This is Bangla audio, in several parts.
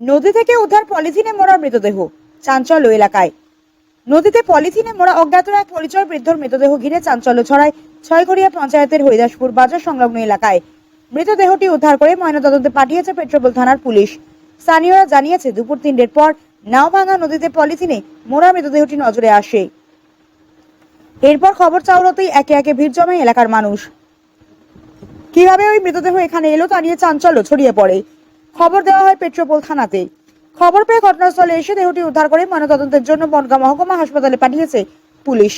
নদী থেকে উদ্ধার পলিথিনে মোড়া মৃতদেহ, চাঞ্চল্য এলাকায়। নদীতে পলিথিনে মোড়া অজ্ঞাত এক পরিচয় বৃদ্ধর মৃতদেহ ঘিরে চাঞ্চল্য ছড়ায় ছয়ঘরিয়া পঞ্চায়েতের হরিদাসপুর বাজার সংলগ্ন এলাকায়। মৃতদেহটি উদ্ধার করে ময়নাতদন্তে পাঠিয়েছে পেট্রোপোল থানার পুলিশ। স্থানীয়রা জানিয়েছে, দুপুর তিনটের পর নাওভাঙা নদীতে পলিথিনে মোড়া মৃতদেহটি নজরে আসে। এরপর খবর চাউরতেই একে একে ভিড় জমায় এলাকার মানুষ। কীভাবে ওই মৃতদেহ এখানে এলো তা নিয়ে চাঞ্চল্য ছড়িয়ে পড়ে। খবর দেওয়া হয় পেট্রোপোল থানাতে। খবর পেয়ে ঘটনাস্থলে এসে দেহটি উদ্ধার করে ময়নাতদন্তের জন্য বনগাঁ মহকুমা হাসপাতালে পাঠিয়েছে পুলিশ।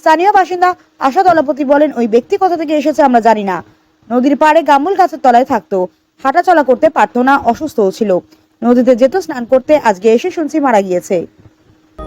স্থানীয় বাসিন্দা আশা দলপতি বলেন, ওই ব্যক্তি কোথা থেকে এসেছে আমরা জানি না। নদীর পাড়ে গামুল গাছের তলায় থাকতো। হাঁটাচলা করতে পারতো না, অসুস্থও ছিল। নদীতে যেত, স্নান করতে আজকে এসে শুনছি মারা গিয়েছে।